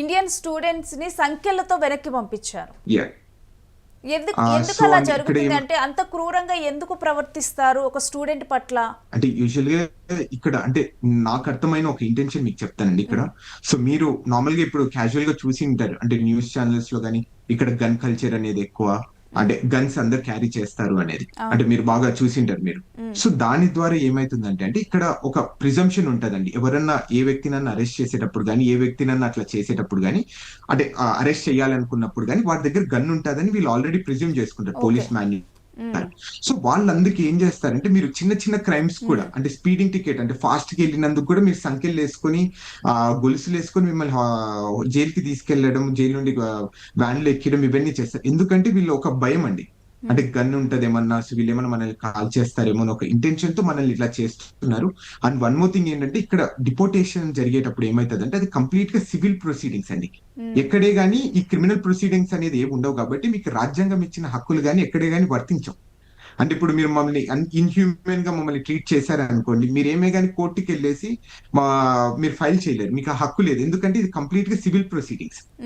Indian స్టూడెంట్స్ని సంఖ్యలతో వెనక్కి పంపించారు. ఎందుకు so అలా జరుగుతుంది అంటే అంత క్రూరంగా ఎందుకు ప్రవర్తిస్తారు ఒక స్టూడెంట్ పట్ల? అంటే యూజువల్గా ఇక్కడ అంటే నాకు అర్థమైన ఒక ఇంటెన్షన్ మీకు చెప్తానండి ఇక్కడ. సో మీరు నార్మల్గా ఇప్పుడు క్యాజువల్గా చూసి ఉంటారు. అంటే న్యూస్ ఛానల్స్లో కానీ ఇక్కడ గన్ కల్చర్ అనేది ఎక్కువ. అంటే గన్స్ అందరు క్యారీ చేస్తారు అనేది. అంటే మీరు బాగా చూసింటారు మీరు. సో దాని ద్వారా ఏమైతుందంటే అంటే ఇక్కడ ఒక ప్రిజంప్షన్ ఉంటదండి. ఎవరన్నా ఏ వ్యక్తినన్నా అరెస్ట్ చేసేటప్పుడు కానీ ఏ వ్యక్తినన్నా అట్లా చేసేటప్పుడు కానీ అంటే అరెస్ట్ చేయాలనుకున్నప్పుడు కానీ వాడి దగ్గర గన్ ఉంటుందని వీళ్ళు ఆల్రెడీ ప్రిజ్యూమ్ చేసుకుంటారు. పోలీస్ మాన్యూ మ్మ్. సో వాళ్ళందుకు ఏం చేస్తారంటే మీరు చిన్న చిన్న క్రైమ్స్ కూడా అంటే స్పీడింగ్ టికెట్ అంటే ఫాస్ట్కి వెళ్ళినందుకు కూడా మీరు సంఖ్యలు వేసుకొని ఆ గొలుసులు వేసుకొని మిమ్మల్ని జైలుకి తీసుకెళ్ళడం జైలు నుండి వ్యాన్లు ఎక్కడం ఇవన్నీ చేస్తారు. ఎందుకంటే వీళ్ళు ఒక భయం అండి. అంటే గన్ ఉంటది ఏమన్నా వీళ్ళు ఏమన్నా మనల్ని కాల్ చేస్తారేమో ఒక ఇంటెన్షన్తో మనల్ని ఇట్లా చేస్తున్నారు. అండ్ వన్ మోర్ థింగ్ ఏంటంటే ఇక్కడ డిపోటేషన్ జరిగేటప్పుడు ఏమైతుంది అంటే అది కంప్లీట్గా సివిల్ ప్రొసీడింగ్స్ అండి. మ్మ్. ఎక్కడే గానీ ఈ క్రిమినల్ ప్రొసీడింగ్స్ అనేది ఏమి ఉండవు కాబట్టి మీకు రాజ్యాంగం ఇచ్చిన హక్కులు గానీ ఎక్కడే గానీ వర్తించవు. అంటే ఇప్పుడు మీరు మమ్మల్ని ఇన్హ్యూమన్గా మమ్మల్ని ట్రీట్ చేశారనుకోండి మీరు ఏమే గానీ కోర్టుకి వెళ్ళేసి మా మీరు ఫైల్ చేయలేరు. మీకు ఆ హక్కు లేదు. ఎందుకంటే ఇది కంప్లీట్గా సివిల్ ప్రొసీడింగ్స్.